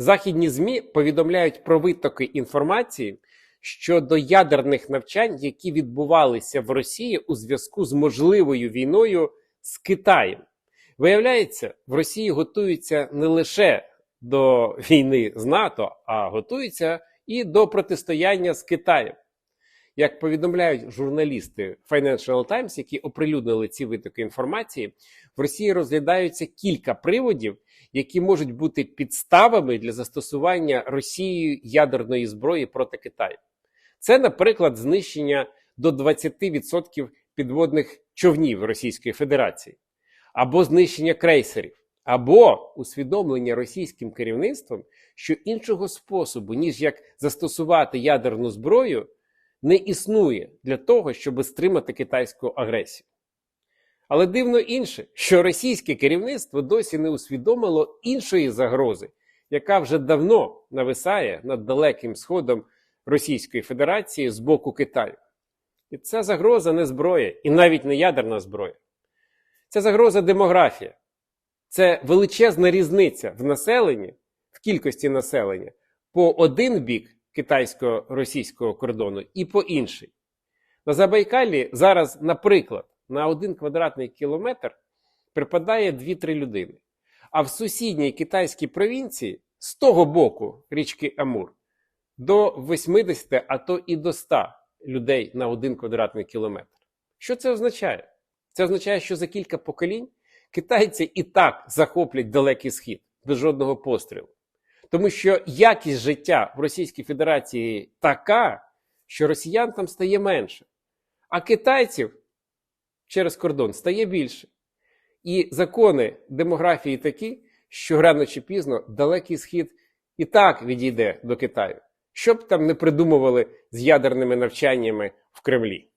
Західні ЗМІ повідомляють про витоки інформації щодо ядерних навчань, які відбувалися в Росії у зв'язку з можливою війною з Китаєм. Виявляється, в Росії готуються не лише до війни з НАТО, а готуються і до протистояння з Китаєм. Як повідомляють журналісти Financial Times, які оприлюднили ці витоки інформації, в Росії розглядаються кілька приводів, які можуть бути підставами для застосування Росією ядерної зброї проти Китаю. Це, наприклад, знищення до 20% підводних човнів Російської Федерації, або знищення крейсерів, або усвідомлення російським керівництвом, що іншого способу, ніж як застосувати ядерну зброю, не існує для того, щоб стримати китайську агресію. Але дивно інше, що російське керівництво досі не усвідомило іншої загрози, яка вже давно нависає над далеким сходом Російської Федерації з боку Китаю. І ця загроза не зброя, і навіть не ядерна зброя. Це загроза демографія. Це величезна різниця в населенні, в кількості населення по один бік китайсько-російського кордону і по інший. На Забайкалі зараз, наприклад, на один квадратний кілометр припадає 2-3 людини. А в сусідній китайській провінції з того боку річки Амур до 80, а то і до 100 людей на один квадратний кілометр. Що це означає? Це означає, що за кілька поколінь китайці і так захоплять далекий схід без жодного пострілу. Тому що якість життя в Російській Федерації така, що росіян там стає менше, а китайців через кордон стає більше. І закони демографії такі, що рано чи пізно далекий схід і так відійде до Китаю, що б там не придумували з ядерними навчаннями в Кремлі.